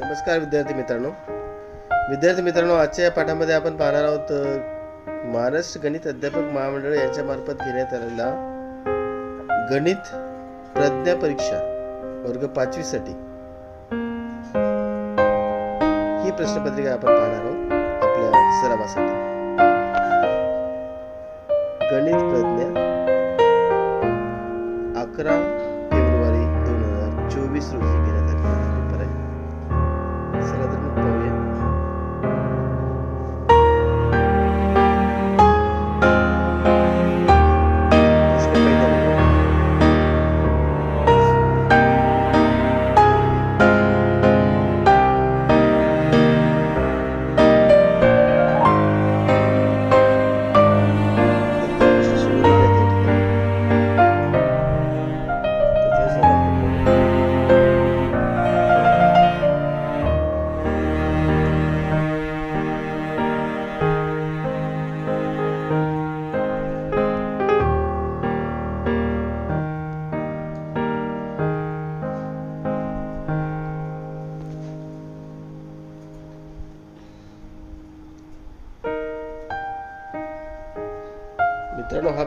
नमस्कार विद्यार्थी मित्रांनो. विद्यार्थी मित्रांनो आजच्या या पाठामध्ये आपण पाहणार आहोत महाराष्ट्र गणित अध्यापक महामंडळ यांच्या मार्फत घेण्यात आलेला गणित प्रज्ञा परीक्षा वर्ग पाचवी साठी. ही प्रश्नपत्रिका आपण पाहणार आहोत आपल्या सरावासाठी.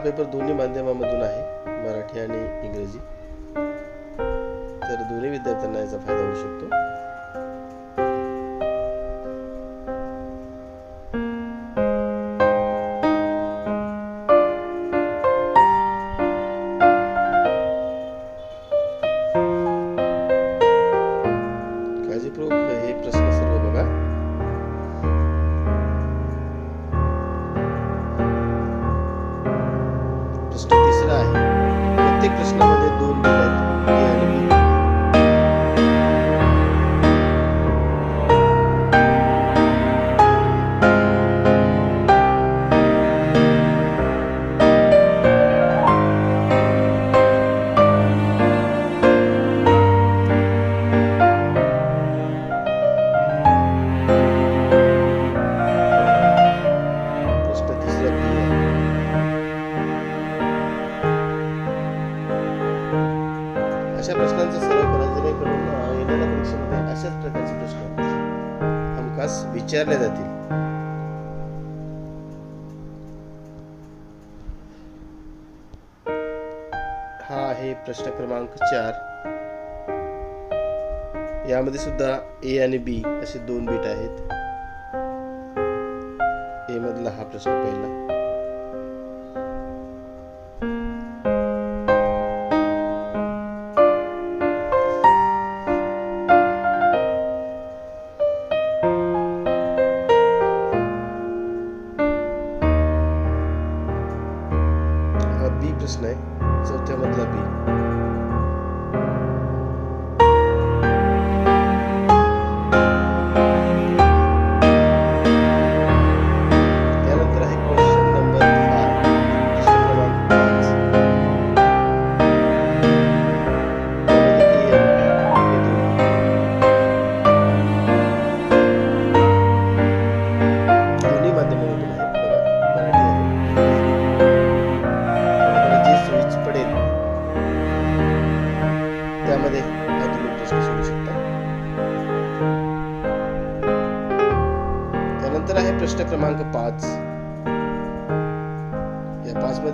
पेपर दोन्ही माध्यमामधून आहे मराठी आणि इंग्रजी. तर दोन्ही विद्यार्थ्यांना याचा फायदा होऊ शकतो. अशाच प्रकारचे प्रश्न हमखास विचारले जातील. हा आहे प्रश्न क्रमांक चार. यामध्ये सुद्धा ए आणि बी असे दोन बीट आहेत. ए मधला हा प्रश्न पहिला.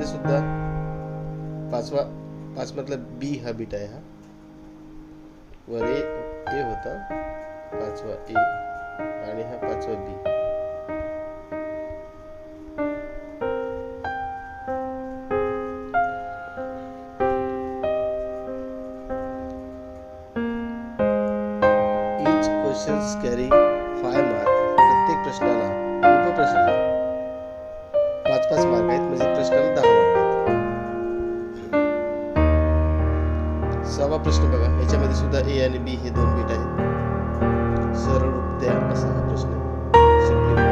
सुद्धा पाचवा पाच मधला बी हा बीट आहे हा. वर ए ए होता पाचवा ए आणि हा पाचवा B. Questions carry carry five प्रत्येक प्रश्नाला उपप्रश्नाला पाच पाच मार्क आहेत म्हणजे प्रश्नाला दहा मार्क सहावा प्रश्न बघा याच्यामध्ये सुद्धा ए आणि बी हे दोन बीट आहेत. सरळ रूप द्या असा हा प्रश्न आहे.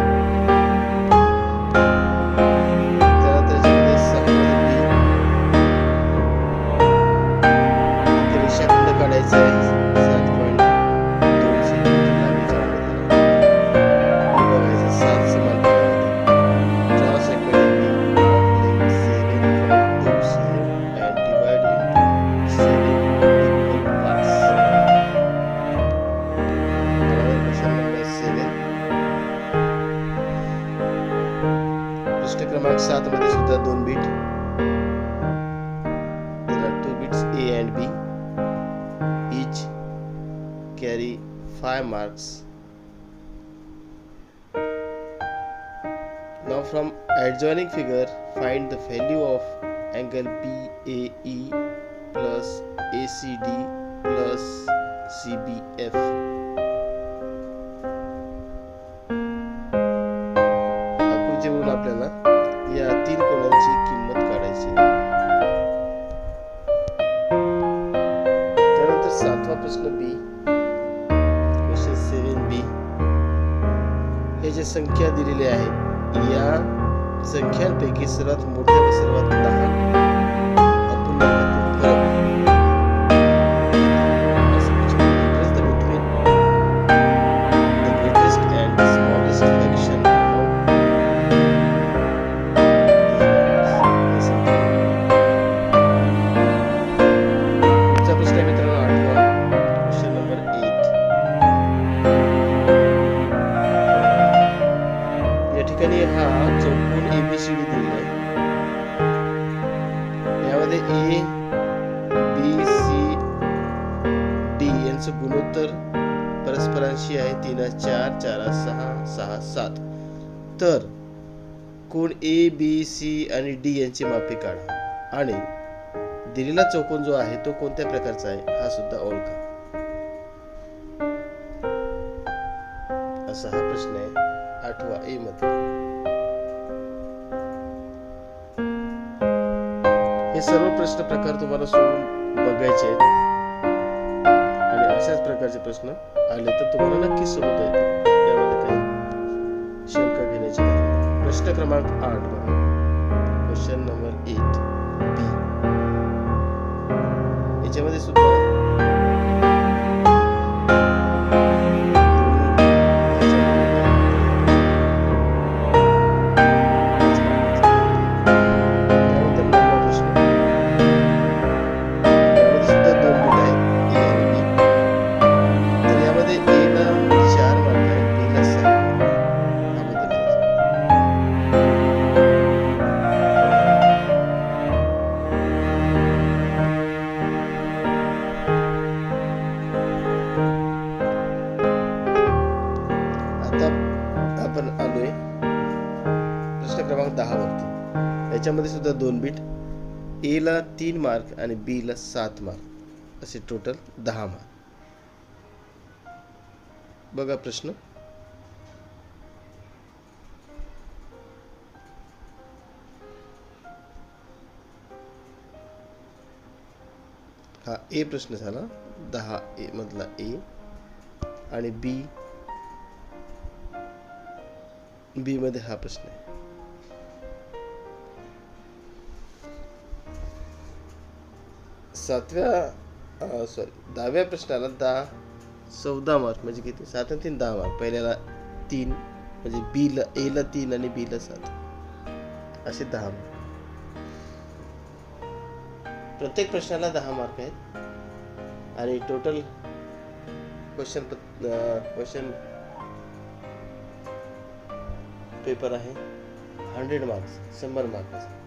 क्रमांक सात मध्ये सुद्धा दोन bit two bits A and B each carry 5 marks. Now from adjoining figure find the value of angle BAE plus ACD plus CBF. आकृतीवरून आपल्याला या तीन कोणांची किंमत काढायची त्यानंतर सातवा प्रश्न बी क्वेश्चन सेवन बी हे जे संख्या दिलेली आहे या संख्यांपैकी सर्वात मोठ्या व सर्वात लहान ए बी सी डी यांचं गुणोत्तर परस्परांशी आहे. तीन चार चार सहा सहा सात. तर कोण ए बी सी आणि डी यांची मापे काढा. आणि दिलेला चौकोन जो आहे तो कोणत्या प्रकारचा आहे हा सुद्धा ओळखा. असा हा प्रश्न आहे आठवा ए मध्ये हे सर्व प्रश्न प्रकार तुम्हाला सोडून बघायचे आहेत. आणि अशाच प्रकारचे प्रश्न आले तर तुम्हाला नक्कीच सोडवता येतील. यामध्ये काही शंका घेण्याची प्रश्न क्रमांक आठ बघा. क्वेश्चन नंबर एट बी याच्यामध्ये सुद्धा आता आपण आलोय प्रश्न क्रमांक दहा वरती. याच्यामध्ये सुद्धा दोन बीट ए ला तीन मार्क आणि बी ला सात मार्क असे टोटल दहा मार्क बघा प्रश्न. हा ए प्रश्न झाला. दहा ए मधला ए आणि बी बी मध्ये हा प्रश्न आहे. सातव्या सॉरी दहाव्या प्रश्नाला दहा चौदा मार्क म्हणजे किती? सात आणि तीन दहा मार्क पहिल्याला तीन म्हणजे बी ला ए ला तीन आणि बी ला सात. असे दहा मार्क प्रत्येक प्रश्नाला दहा मार्क आहेत. आणि टोटल क्वेश्चन क्वेश्चन पेपर आहे. हंड्रेड मार्क्स शंभर मार्क्स.